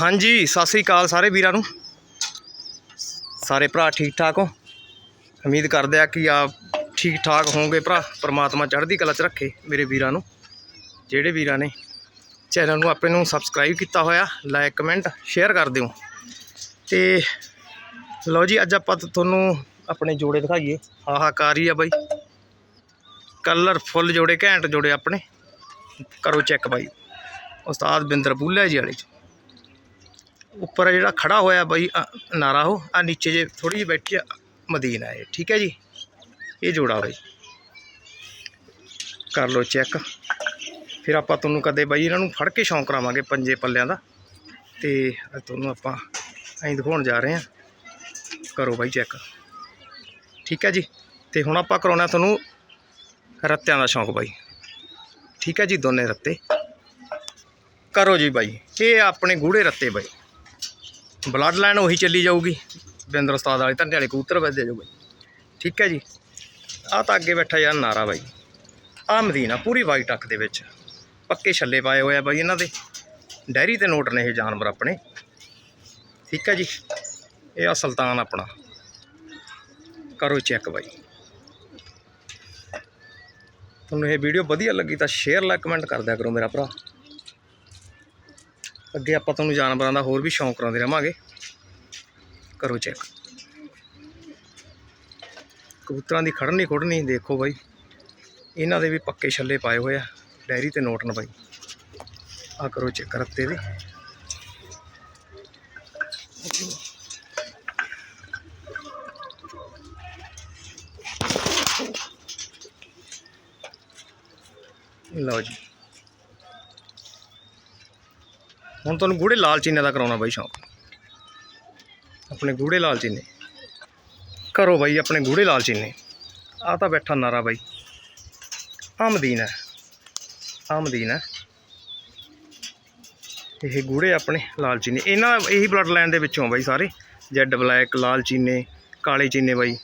ਹਾਂਜੀ, ਸਤਿ ਸ੍ਰੀ ਅਕਾਲ ਸਾਰੇ ਵੀਰਾਂ ਨੂੰ। ਸਾਰੇ ਭਰਾ ਠੀਕ ਠਾਕ ਹੋ? ਉਮੀਦ ਕਰਦੇ ਆ ਕਿ ਆਪ ਠੀਕ ਠਾਕ ਹੋਵੋਗੇ ਭਰਾ। ਪ੍ਰਮਾਤਮਾ ਚੜ੍ਹਦੀ ਕਲਾ 'ਚ ਰੱਖੇ ਮੇਰੇ ਵੀਰਾਂ ਨੂੰ। ਜਿਹੜੇ ਵੀਰਾਂ ਨੇ ਚੈਨਲ ਨੂੰ ਆਪਣੇ ਨੂੰ ਸਬਸਕ੍ਰਾਈਬ ਕੀਤਾ ਹੋਇਆ, ਲਾਈਕ, ਕਮੈਂਟ, ਸ਼ੇਅਰ ਕਰ ਦਿਓ। ਤੇ ਲਓ ਜੀ, ਅੱਜ ਆਪਾਂ ਤੁਹਾਨੂੰ ਆਪਣੇ ਜੋੜੇ ਦਿਖਾਈਏ। ਹਾਹਾਕਾਰੀ ਆ ਬਾਈ। ਕਲਰ ਫੁੱਲ ਜੋੜੇ, ਘੈਂਟ ਜੋੜੇ ਆਪਣੇ। ਕਰੋ ਚੈੱਕ ਬਾਈ। ਉਸਤਾਦ ਬਿੰਦਰ ਬੁੱਲਾ ਜੀ ਵਾਲੇ ਚ। ਉੱਪਰ ਜਿਹੜਾ ਖੜਾ ਹੋਇਆ ਬਾਈ ਨਾਰਾ ਉਹ ਆ ਨੀਚੇ ਜੇ ਥੋੜੀ ਜਿਹੀ ਬੈਠੀ ਆ, ਮਦੀਨਾ ਹੈ ਠੀਕ ਹੈ ਜੀ? ਇਹ ਜੋੜਾ ਬਾਈ। ਕਰ ਲਓ ਚੈੱਕ। ਫਿਰ ਆਪਾਂ ਤੁਹਾਨੂੰ ਕਦੇ ਬਾਈ ਇਹਨਾਂ ਨੂੰ ਫੜ ਕੇ ਸ਼ੌਂਕ ਕਰਾਵਾਂਗੇ ਪੰਜੇ ਪੱਲਿਆਂ ਦਾ। ਤੇ ਤੁਹਾਨੂੰ ਆਪਾਂ ਐਂ ਦਿਖਾਉਣ ਜਾ ਰਹੇ ਹਾਂ। ਕਰੋ ਬਾਈ ਚੈੱਕ। ਠੀਕ ਹੈ ਜੀ? ਤੇ ਹੁਣ ਆਪਾਂ ਕਰਾਉਣਾ ਤੁਹਾਨੂੰ ਰੱਤਿਆਂ ਦਾ ਸ਼ੌਂਕ ਬਾਈ। ਠੀਕ ਹੈ ਜੀ? ਦੋਨੇ ਰੱਤੇ। ਕਰੋ ਜੀ ਬਾਈ। ਇਹ ਆਪਣੇ ਗੂੜੇ ਰੱਤੇ ਬਾਈ। ਬਲੱਡ ਲਾਈਨ ਉਹੀ ਚੱਲੀ ਜਾਊਗੀ। ਬਿੰਦਰ ਉਸਤਾਦ ਵਾਲੇ ਧੰਦੇ ਵਾਲੇ ਕਬੂਤਰ ਵੱਜਦੇ ਜਾਊ ਠੀਕ ਹੈ ਜੀ। ਆ ਤਾਂ ਅੱਗੇ ਬੈਠਾ ਯਾਰ ਨਾਰਾ ਬਾਈ। ਆ ਮਦੀਨਾ ਪੂਰੀ ਵਾਈਟ ਅੱਖ ਦੇ ਵਿੱਚ। ਪੱਕੇ ਛੱਲੇ ਪਾਏ ਹੋਏ ਆ ਬਾਈ ਇਹਨਾਂ ਦੇ। ਡੈਰੀ ਤੇ ਨੋਟ ਨੇ ਇਹ ਜਾਨਵਰ ਆਪਣੇ। ਠੀਕ ਹੈ ਜੀ। ਇਹ ਆ ਸੁਲਤਾਨ ਆਪਣਾ। ਕਰੋ ਚੈੱਕ ਬਾਈ। ਤੁਹਾਨੂੰ ਇਹ ਵੀਡੀਓ ਵਧੀਆ ਲੱਗੀ ਤਾਂ ਸ਼ੇਅਰ ਲਾਈਕ ਕਮੈਂਟ ਕਰ ਦਿਆ ਕਰੋ ਮੇਰਾ ਭਰਾ। ਅੱਗੇ ਆਪਾਂ ਤੁਹਾਨੂੰ ਜਾਨਵਰਾਂ ਦਾ ਹੋਰ ਵੀ ਸ਼ੌਂਕ ਕਰਾਉਂਦੇ ਰਵਾਂਗੇ। ਕਰੋ ਚੈੱਕ ਕਬੂਤਰਾਂ ਦੀ ਖੜਨੀ ਖੁੜਨੀ ਦੇਖੋ ਬਾਈ। ਇਹਨਾਂ ਦੇ ਵੀ ਪੱਕੇ ਛੱਲੇ ਪਾਏ ਹੋਏ ਆ, ਡੈਰੀ ਤੇ ਨੋਟ ਨਾ ਬਾਈ। ਆ ਕਰੋ ਚੈੱਕ ਰੱਤੇ ਦੇ। ਲਓ ਜੀ। ਹੁਣ ਤੁਹਾਨੂੰ ਗੂੜੇ ਲਾਲ ਚੀਨੇ ਦਾ ਕਰਾਉਣਾ ਬਾਈ ਸ਼ੌਂਕ। ਆਪਣੇ ਗੂੜੇ ਲਾਲ ਚੀਨੇ। ਕਰੋ ਬਾਈ ਆਪਣੇ ਗੂੜੇ ਲਾਲ ਚੀਨੇ। ਆ ਤਾਂ ਬੈਠਾ ਨਾਰਾ ਬਾਈ। ਆਮਦੀਨ ਹੈ। ਆਮਦੀਨ ਹੈ। ਇਹ ਗੂੜੇ ਆਪਣੇ ਲਾਲ ਚੀਨੇ। ਇਹਨਾਂ ਇਹੀ ਬਲੱਡ ਲਾਈਨ ਦੇ ਵਿੱਚੋਂ ਬਾਈ ਸਾਰੇ। ਜੈਡ ਬਲੈਕ ਲਾਲ ਚੀਨੇ, ਕਾਲੇ ਚੀਨੇ ਬਾਈ।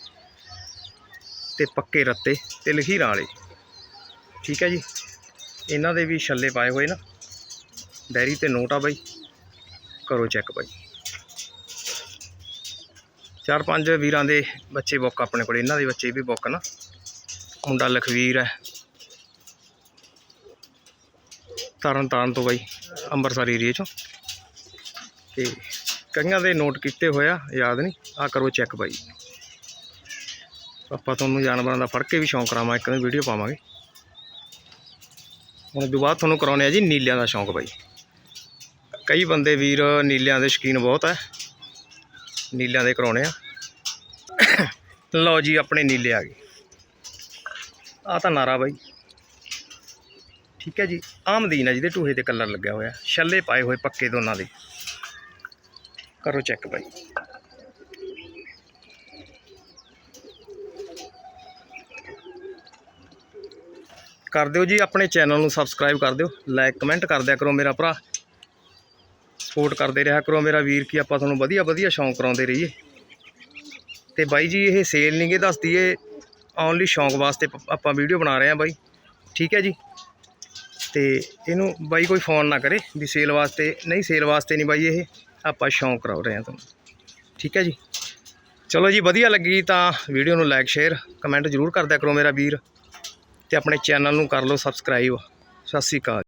ਤੇ ਪੱਕੇ ਰੱਤੇ ਤੇ ਲਖੀਰਾਂ ਵਾਲੇ। ਠੀਕ ਹੈ ਜੀ। ਇਹਨਾਂ ਦੇ ਵੀ ਛੱਲੇ ਪਾਏ ਹੋਏ ਨਾ। ਡੈਰੀ ਤੇ ਨੋਟ ਆ ਬਾਈ। ਕਰੋ ਚੈੱਕ ਬਾਈ। ਚਾਰ ਪੰਜ ਵੀਰਾਂ ਦੇ ਬੱਚੇ ਬੁੱਕ ਆਪਣੇ ਕੋਲ। ਇਹਨਾਂ ਦੇ ਬੱਚੇ ਵੀ ਬੁੱਕ ਨਾ। ਮੁੰਡਾ ਲਖਵੀਰ ਹੈ। ਤਰਨ ਤਾਰਨ ਤੋਂ ਬਾਈ, ਅੰਮ੍ਰਿਤਸਰ ਏਰੀਏ ਚੋਂ। ਤੇ ਕਈਆਂ ਦੇ ਨੋਟ ਕੀਤੇ ਹੋਇਆ ਯਾਦ ਨਹੀਂ। ਆ ਕਰੋ ਚੈੱਕ ਬਾਈ। ਆਪਾਂ ਤੁਹਾਨੂੰ ਜਾਨਵਰਾਂ ਦਾ ਫੜ ਕੇ ਵੀ ਸ਼ੌਂਕ ਕਰਾਵਾਂ, ਇੱਕ ਦਿਨ ਵੀਡੀਓ ਪਾਵਾਂਗੇ। ਹੁਣ ਤੋਂ ਬਾਅਦ ਤੁਹਾਨੂੰ ਕਰਾਉਣੇ ਆ ਜੀ, ਨੀਲਿਆਂ ਦਾ ਸ਼ੌਂਕ ਬਾਈ। ਕਈ ਬੰਦੇ ਵੀਰ ਨੀਲਿਆਂ ਦੇ ਸ਼ੌਕੀਨ ਬਹੁਤ ਹੈ ਨੀਲਿਆਂ ਦੇ ਕਰਾਉਣੇ ਆ। ਲਓ ਜੀ, ਆਪਣੇ ਨੀਲੇ ਆ ਗਏ। ਆ ਤਾਂ ਨਾਰਾ ਬਾਈ। ਠੀਕ ਹੈ ਜੀ ਆਮਦੀਨ ਹੈ ਜਿਹਦੇ ਟੂਹੇ ਤੇ ਕਲਰ ਲੱਗਿਆ ਹੋਇਆ। ਛੱਲੇ ਪਾਏ ਹੋਏ ਪੱਕੇ ਦੋਨਾਂ ਦੇ। ਕਰੋ ਚੈੱਕ ਬਾਈ। ਕਰ ਦਿਓ ਜੀ, ਆਪਣੇ ਚੈਨਲ ਨੂੰ ਸਬਸਕ੍ਰਾਈਬ ਕਰ ਦਿਓ। ਲਾਈਕ, ਕਮੈਂਟ ਕਰ ਦਿਆ ਕਰੋ ਮੇਰਾ ਭਰਾ। ਸਪੋਰਟ ਕਰਦੇ ਰਿਹਾ ਕਰੋ ਮੇਰਾ ਵੀਰ ਕੀ ਆਪਾਂ ਤੁਹਾਨੂੰ ਵਧੀਆ ਵਧੀਆ ਸ਼ੌਂਕ ਕਰਾਉਂਦੇ ਰਹੀਏ। ਤੇ ਬਾਈ ਜੀ, ਇਹ ਸੇਲ ਨਹੀਂਗੇ ਦੱਸ ਦਈਏ ਓਨਲੀ ਸ਼ੌਂਕ ਵਾਸਤੇ ਪ- ਆਪਾਂ ਵੀਡੀਓ ਬਣਾ ਰਹੇ ਹਾਂ ਬਾਈ। ਠੀਕ ਹੈ ਜੀ? ਤੇ ਇਹਨੂੰ ਬਾਈ ਕੋਈ ਫੋਨ ਨਾ ਕਰੇ ਵੀ ਸੇਲ ਵਾਸਤੇ, ਨਹੀਂ ਸੇਲ ਵਾਸਤੇ ਨਹੀਂ ਬਾਈ ਇਹ, ਆਪਾਂ ਸ਼ੌਂਕ ਕਰਾ ਰਹੇ ਹਾਂ ਤੁਹਾਨੂੰ। ਠੀਕ ਹੈ ਜੀ? ਚਲੋ ਜੀ, ਵਧੀਆ ਲੱਗੀ ਤਾਂ ਵੀਡੀਓ ਨੂੰ ਲਾਈਕ ਸ਼ੇਅਰ ਕਮੈਂਟ ਜ਼ਰੂਰ ਕਰ ਕਰੋ ਮੇਰਾ ਵੀਰ। ਤੇ ਆਪਣੇ ਚੈਨਲ ਨੂੰ ਕਰ ਲਓ ਸਬਸਕ੍ਰਾਈਬ ਸਤਿ ਸ਼੍ਰੀ ਅਕਾਲ।